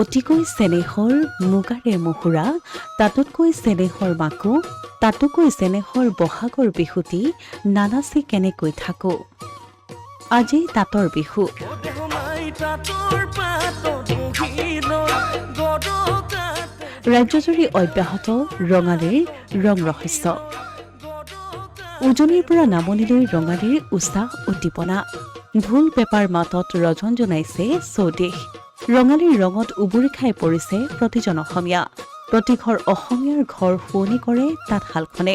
অতিকৈ চেনেহৰ মুগাৰে মহুৰা তাতোতকৈ চেনেহৰ মাকো তাতোকৈ চেনেহৰ বহাগৰ বিহুটি নানাচি কেনেকৈ থাকো। আজি তাঁতৰ বিহু। ৰাজ্যজুৰি অব্যাহত ৰঙালীৰ ৰং ৰহস্য। উজনিৰ পৰা নামনিলৈ ৰঙালীৰ উৎসাহ উদ্দীপনা। ঢোল পেপাৰ মাতত ৰজন জনাইছে স্বদেশ। ৰঙালীৰ ৰঙত উবুৰি খাই পৰিছে প্ৰতিজন অসমীয়া। প্ৰতিঘৰ অসমীয়াৰ ঘৰ শুৱনি কৰে তাঁতশালখনে।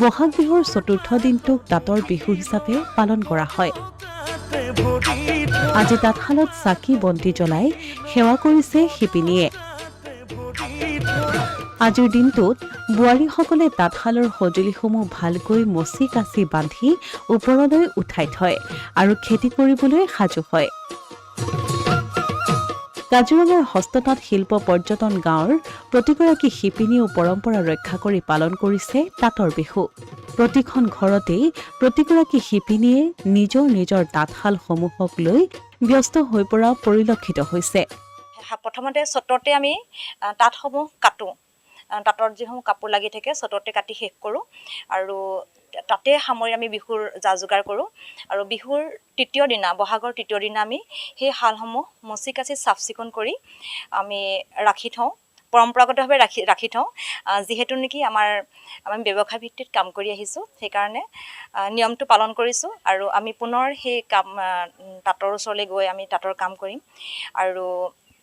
বহাগ বিহুৰ চতুৰ্থ দিনটোক তাঁতৰ বিহু হিচাপে পালন কৰা হয়। আজি তাঁতশালত চাকি বন্তি জ্বলাই সেৱা কৰিছে শিপিনীয়ে। আজিৰ দিনটোত বোৱাৰীসকলে তাঁতশালৰ সঁজুলিসমূহ ভালকৈ মচি কাচি বান্ধি ওপৰলৈ উঠাই থয় আৰু খেতি কৰিবলৈ সাজু হয়। কাজিৰঙাৰ হস্ততাঁত শিল্প পৰ্যটন গাঁৱৰ প্ৰতিগৰাকী শিপিনীয়েও পৰম্পৰা ৰক্ষা কৰি পালন কৰিছে তাঁতৰ বিহু। প্ৰতিখন ঘৰতেই প্ৰতিগৰাকী শিপিনীয়ে নিজৰ নিজৰ তাঁতশালসমূহক লৈ ব্যস্ত হৈ পৰা পৰিলক্ষিত হৈছে। প্ৰথমতে চততে আমি তাঁতসমূহ কাটোঁ। আ, তাঁতত যিসমূহ কাপোৰ লাগি থাকে চততে কাটি শেষ কৰোঁ। আৰু তাতে সামৰি আমি বিহুৰ যা যোগাৰ কৰোঁ। আৰু বিহুৰ তৃতীয় দিনা বহাগৰ তৃতীয় দিনা আমি সেই শালসমূহ মচি কাচি চাফ চিকুণ কৰি আমি ৰাখি থওঁ। পৰম্পৰাগতভাৱে ৰাখি ৰাখি থওঁ। যিহেতু নেকি আমাৰ আমি ব্যৱসায় ভিত্তিত কাম কৰি আহিছোঁ সেইকাৰণে নিয়মটো পালন কৰিছোঁ। আৰু আমি পুনৰ সেই কাম তাঁতৰ ওচৰলৈ গৈ আমি তাঁতৰ কাম কৰিম। আৰু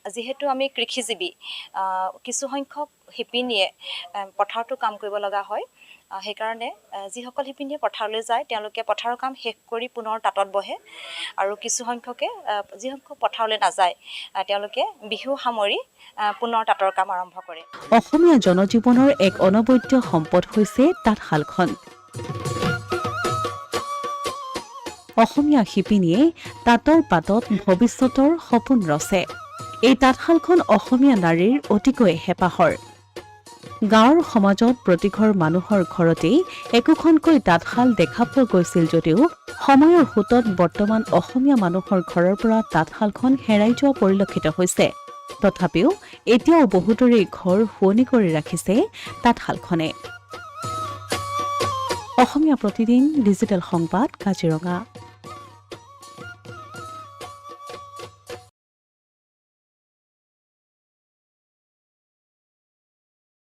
যিহেতু আমি কৃষিজীৱি কিছুসংখ্যক শিপিনীয়ে পথাৰতো কাম কৰিব লগা হয়। সেইকাৰণে যিসকল শিপিনীয়ে পথাৰলৈ যায় তেওঁলোকে পথাৰৰ কাম শেষ কৰি পুনৰ তাঁতত বহে। আৰু কিছুসংখ্যকে যিসকল পথাৰলৈ নাযায় তেওঁলোকে বিহু সামৰি পুনৰ তাঁতৰ কাম আৰম্ভ কৰে। অসমীয়া জনজীৱনৰ এক অনবদ্য সম্পদ হৈছে তাঁতশালখন। অসমীয়া শিপিনীয়ে তাঁতৰ পাতত ভৱিষ্যতৰ সপোন ৰচে। এই তাঁতশালখন অসমীয়া নাৰীৰ অতিকৈ হেঁপাহৰ। গাঁৱৰ সমাজত প্ৰতিঘৰ মানুহৰ ঘৰতেই একোখনকৈ তাঁতশাল দেখা পোৱা গৈছিল যদিও সময়ৰ সোঁতত বৰ্তমান অসমীয়া মানুহৰ ঘৰৰ পৰা তাঁতশালখন হেৰাই যোৱা পৰিলক্ষিত হৈছে। তথাপিও এতিয়াও বহুতৰে ঘৰ শুৱনি কৰি ৰাখিছে তাঁতশালখনে। অসমীয়া প্ৰতিদিন ডিজিটেল সংবাদ কাজিৰঙা।